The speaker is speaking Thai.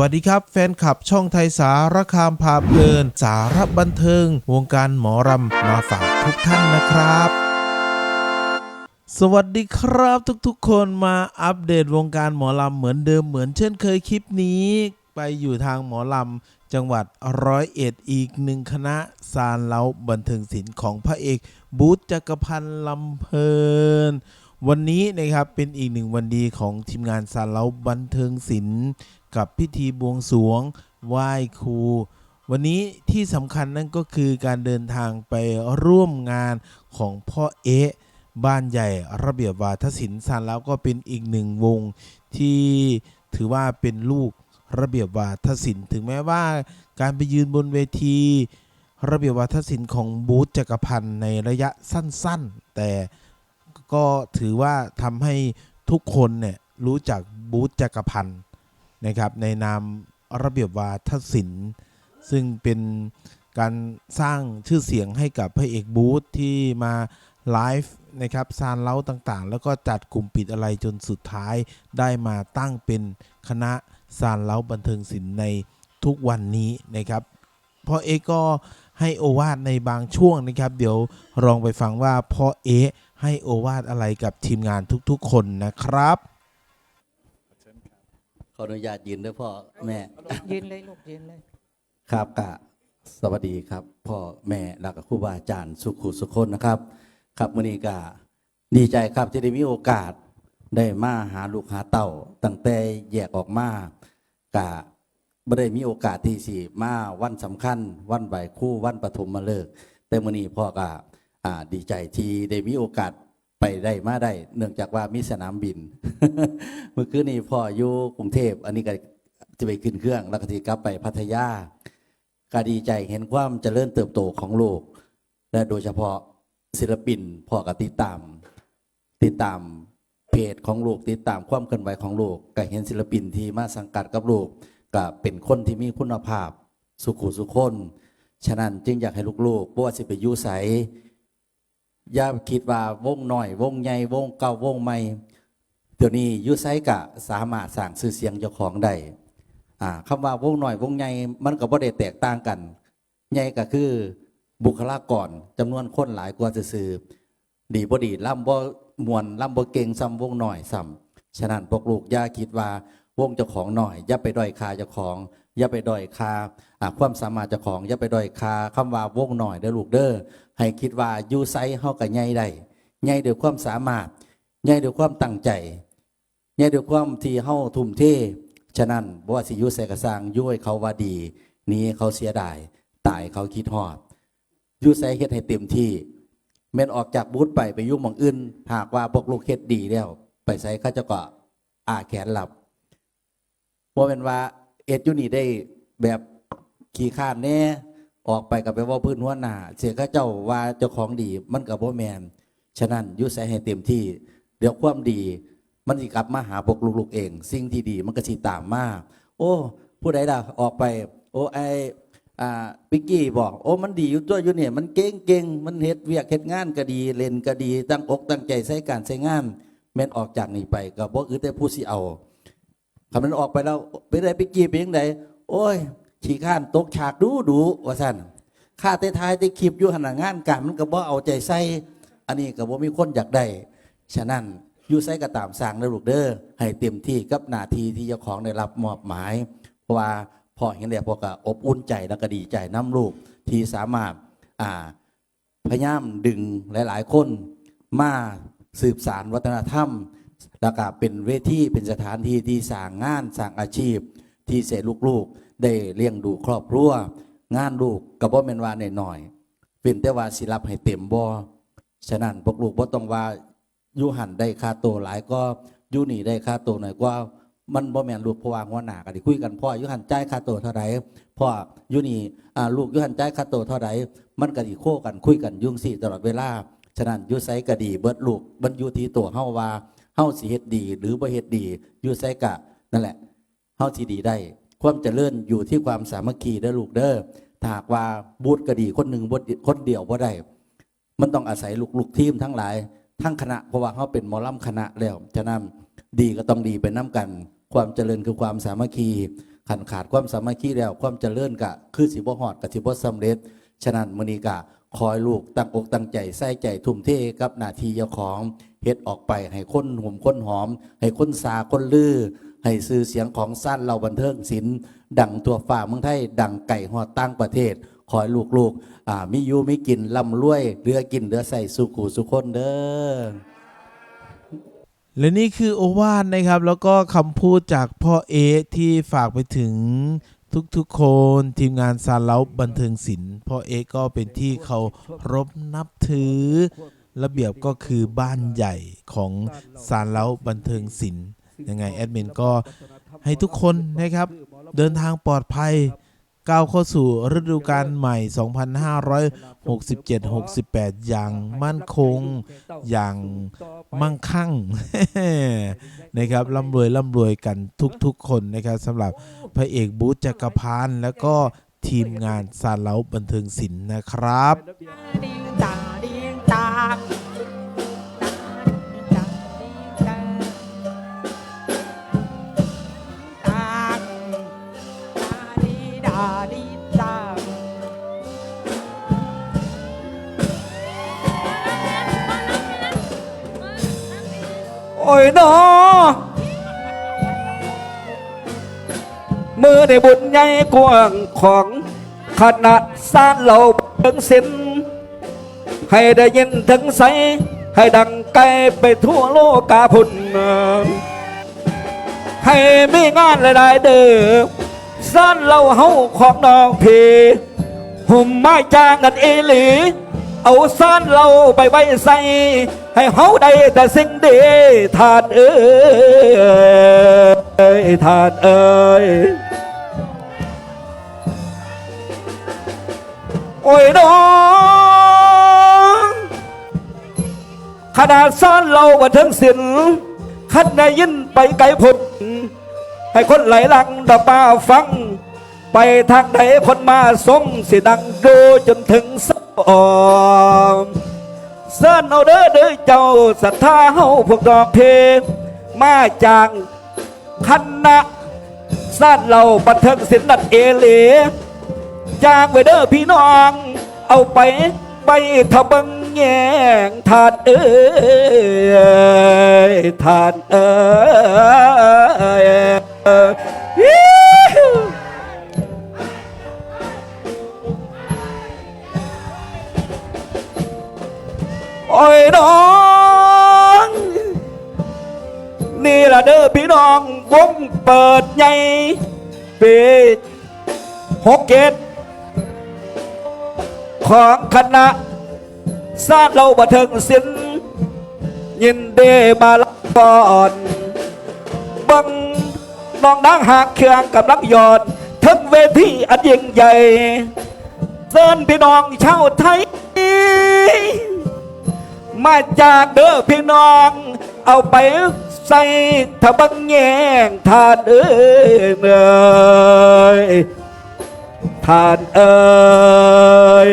วัสดีครับ แฟนคลับช่องไทยสารคามพาเพลิน สารบันเทิง วงการหมอรำมาฝากทุกท่านนะครับสวัสดีครับทุกๆ คนมาอัปเดตวงการหมอลำเหมือนเดิมเหมือนเช่นเคยคลิปนี้ ไปอยู่ทางหมอลำจังหวัดร้อยเอ็ดอีกหนึ่งคณะซานเล้าบันเทิงศิลป์ของพระเอกบูธจักรพันธ์ลำเพลิน วันนี้นะครับเป็นอีกหนึ่งวันดีของทีมงานซานเล้าบันเทิงศิลป์กับพิธีบวงสรวงไหว้ครู วันนี้ที่สำคัญนั่นก็คือการเดินทางไปร่วมงานของพ่อเอ๊ะบ้านใหญ่ระเบียบวาทศิลป์ซานแล้วก็เป็นอีกหนึ่งวงที่ถือว่าเป็นลูกระเบียบวาทศิลป์ถึงแม้ว่าการไปยืนบนเวที ระเบียบวาทศิลป์ของบูธจักรพันธ์ในระยะสั้น ๆ แต่ ก็ถือว่าทำให้ทุกคนเนี่ยรู้จักบูธจักรพันธ์นะครับในนามระเบียบวาทศิลป์ซึ่งเป็นการสร้างชื่อเสียงให้กับพระเอกบูธที่มาไลฟ์นะครับซานเล้าต่างๆ แล้วก็จัดกลุ่มปิดอะไรจนสุดท้ายได้มาตั้งเป็นคณะซานเล้าบันเทิงศิลป์ในทุกวันนี้นะครับ พ่อเอกก็ให้โอวาทในบางช่วงนะครับ เดี๋ยวลองไปฟังว่าพ่อเอะให้โอวาทอะไรกับทีมงานทุกๆ คนนะครับ ขออนุญาตยืนด้วยพ่อแม่ ยืนเลยลูกยืนเลย ครับกะสวัสดีครับ พ่อแม่และก็ครูบาอาจารย์สุขุสุคนนะครับ ครับมื้อนี้กะดีใจครับที่ได้มีโอกาสได้มาหาลูกหาเต่าตั้งแต่แยกออกมากะ ไม่ได้มีโอกาสที่สิมาวันสำคัญ วันใบคู่วันปฐมมาเลิกแต่มื้อนี้พ่อกะอ่าดีใจที่ได้มีโอกาสไปได้มาได้ เนื่องจากว่ามีสนามบิน เมื่อคืนนี้พ่ออยู่กรุงเทพอันนี้ก็จะไปขึ้นเครื่องแล้วก็ที่กลับไปพัทยาก็ดีใจเห็นความเจริญเติบโตของโลก และโดยเฉพาะศิลปินพ่อก็ติดตาม ติดตามเพจของลูกติดตามความเคลื่อนไหวของลูกก็เห็นศิลปินที่มาสังกัดกับลูก ก็เป็นคนที่มีคุณภาพ สุขุสุคน ฉะนั้นจึงอยากให้ลูกๆบ่ว่าสิไปอยู่ไสอย่าคิดว่าวงหน้อย วงใหญ่วงเก่าวงใหม่เดี๋ยวนี้อยูไซกะสามารถสร้างชื่อเสียงเจ้าของได้อ่าคำว่าวงหน้อยวงใหญ่มันก็บ่ได้แตกต่างกันใหญ่ก็คือบุคลากรจำนวนคนหลายกว่าจะซื่อดีบ่ดีล่ำบ่มวนล่ำบ่เก่งซ้ำวงหน้อยซ้ำฉะนั้นพวกลูกอย่าคิดว่า วงเจ้าของหน่อย อย่าไปด้อยค่าเจ้าของ อย่าไปด้อยค่าอาความสามารถเจ้าของ อย่าไปด้อยค่าคำว่าวงหน่อยเด้อลูกเด้อให้คิดว่ายูไซเฮาก็ใหญ่ได้ใหญ่ด้วยความสามารถใหญ่ด้วยความตั้งใจใหญ่ด้วยความที่เฮาทุ่มเทฉะนั้นบ่ว่าสิยู่ใส่กระสางยู่ให้เขาว่าดีนี้เขาเสียดายตายเขาคิดฮอดยู่ใส่เฮ็ดให้เต็มที่แม่นออกจากบูธไปไปยู่หม่องอื่นหากว่าพวกลูกเฮ็ดดีแล้ว ไปใส่เขาเจะก็อาแขนหลับ บ่แม่นว่าเอ็ดยูนี่ได้แบบขี้ข้านแน่ออกไปกับไปว่าพื้นหัวหน้าเสียข้าเจ้าว่าเจ้าของดีมันกับบ่แมนฉะนั้นยู่ใส่ให้เต็มที่ เดี๋ยวความดี มันสิกลับมาหาพวกลูกๆเอง สิ่งที่ดีมันก็สิตามมาโอ้ ผู้ใดล่ะออกไป โอ้ไออ่าปิกกี้บอก โอ้มันดีอยู่ตัวอยู่เนี่ยมันเก่งเก่งมันเฮ็ดเวียกเฮ็ดงานก็ดีเล่นก็ดีตั้งอกตั้งใจใส่การใส่งานแม่นออกจากนี่ไปก็บ่อึดแต่ผู้สิเอา คำนั้นออกไปแล้วเป็นไปิกกี้เป็นยังไงโอ้ย ขี้ข้านตกฉากดูดูว่าซั่นข้าแต่ทายแต่คลิปอยู่หันนะงานการมันก็บ่เอาใจใส่ อันนี้ก็บ่มีคนอยากได้ ฉะนั้นอยู่ไซก็ตามสร้างนะลูกเด้อให้เต็มที่กับหน้าที่ที่เจ้าของได้รับมอบหมาย เพราะว่าพ่อเห็นแล้วพ่อก็อบอุ่นใจแล้วก็ดีใจน้ำลูกที่สามารถอ่าพยายามดึงหลาย ๆ คนมาสืบสารวัฒนธรรม แล้วก็เป็นเวทีเป็นสถานที่ที่สร้างงานสร้างอาชีพ ที่เสลูกๆ ได้เลี้ยงดูครอบครัว งานลูกกับบ่แมนว่าหน่อยๆเป็นแต่ว่าสิรับให้เต็มบ่ฉะนั้นพวกลูกบ่ต้องว่าอยู่หันได้ค่าโตหลายก็อยู่นี่ได้ค่าโตหน่อยกว่ามันบ่แม่นลูกเพราะว่าหัวหน้าก็ได้คุยกันพ่ออยู่หันจ่ายค่าโตเท่าไหร่พ่ออยู่นี่อ่าลูกอยู่หันจ่ายค่าโตเท่าไหร่มันก็สิโคกันคุยกันยุ่งสิตลอดเวลาฉะนั้นอยู่ไสก็ดีเบิดลูกมันอยู่ที่ตัวเฮาว่า เฮาสิเฮ็ดดี หรือบ่เฮ็ดดีอยู่ไสกะนั่นแหละเฮาสิดีได้ ความเจริญอยู่ที่ความสามัคคีเด้อลูกเด้อถ้าหากว่าบูธก็ดีคนหนึ่งบ่คนเดียวบ่ได้ มันต้องอาศัยลูกๆทีมทั้งหลาย ทั้งคณะเพราะว่าเขาเป็นมอลำคณะแล้วฉะนั้นดีก็ต้องดีไปน้ำกัน ความเจริญคือความสามัคคีขันขาดความสามัคคีแล้ว ความเจริญกะคือสิบ่ฮอดกับสิบ่สำเร็จ ฉะนั้นมื้อนี้กะคอยลูกตั้งอกตั้งใจใส่ใจทุ่มเทกับหน้าที่เจ้าของ เฮ็ดออกไป ให้คนหุ่มคนหอม ให้คนสาคนลือ ให้ซื้อเสียงของสั้นเราบันเทิงศิลป์ดังตัวฝ่าเมืองไทย ดังไก่หอดตั้งประเทศคอยลูกๆอ่ามีอยู่มีกินลำรวยเรือกินเรือใส่สุขูสุคนเด้อและนี่คือโอวาทนะครับ แล้วก็คำพูดจากพ่อเอที่ฝากไปถึงทุกๆคนทีมงานซาเล้าบันเทิงศิลป์พ่อเอก็เป็นที่เคารพนับถือ ระเบียบก็คือบ้านใหญ่ของซาเล้าบันเทิงศิลป์ยังไงแอดมินก็ให้ทุกคนนะครับ เดินทางปลอดภัยก้าวเข้าสู่ฤดูกาลใหม่ 2567-68 อย่างมั่นคง อย่างมั่งคั่งนะครับร่ำรวยร่ำรวยกันทุกๆคนนะครับสำหรับพระเอกบูธจักรพันแล้วก็ทีมงานซาเล้าบันเทิงศิลป์นะครับ โอ้ยนอมือในบุญใหญ่กว้างของคณะสร้างเราเบิงสินให้ได้ยินถึงใส ให้ดังไกลไปทั่วโลกาพุ่นให้มีงานหลายๆเด้อสร้างเราเฮาของน้องพีหุ่มไม้จางกันเอหลี เอาซ่านเราไปไว้ใส่ ให้เฮาได้แต่สิ่งดีทานเอ้ยทานเอ้ยโอ้ยน้องขนาดซ่านเราว่าถึงสินขันได้ยินไปไกลพุ่นให้คนไหลหลังดาป้าฟัง ไปทางไหนคนมาทรงสิดังดูจนถึงสอม เส้นเอาเด้อเด้อเจ้าศรัทธาเฮาพวกดอกเพงมาจากคณะสั้นเราบันเทิงศิลป์นัดเอเลจางไปเด้อพี่น้อง เอาไปไปทะบังแยงทานเอ้ยทานเอ้ย น้อง นี่ละเด้อพี่น้องวงเปิดใหญ่ปีหกเกตของคณะสร้างเราบันเทิงศิลป์ยินดีมาลับก่อนบังน้องนางหากเครื่องกำลังหยอดถึงเวทีอันยิ่งใหญ่เซินพี่น้องชาวไทย มาจากเด้อพี่น้อง เอาไปใส่ทะบังแยงทานเอ้ยเอ้ยทานเอ้ย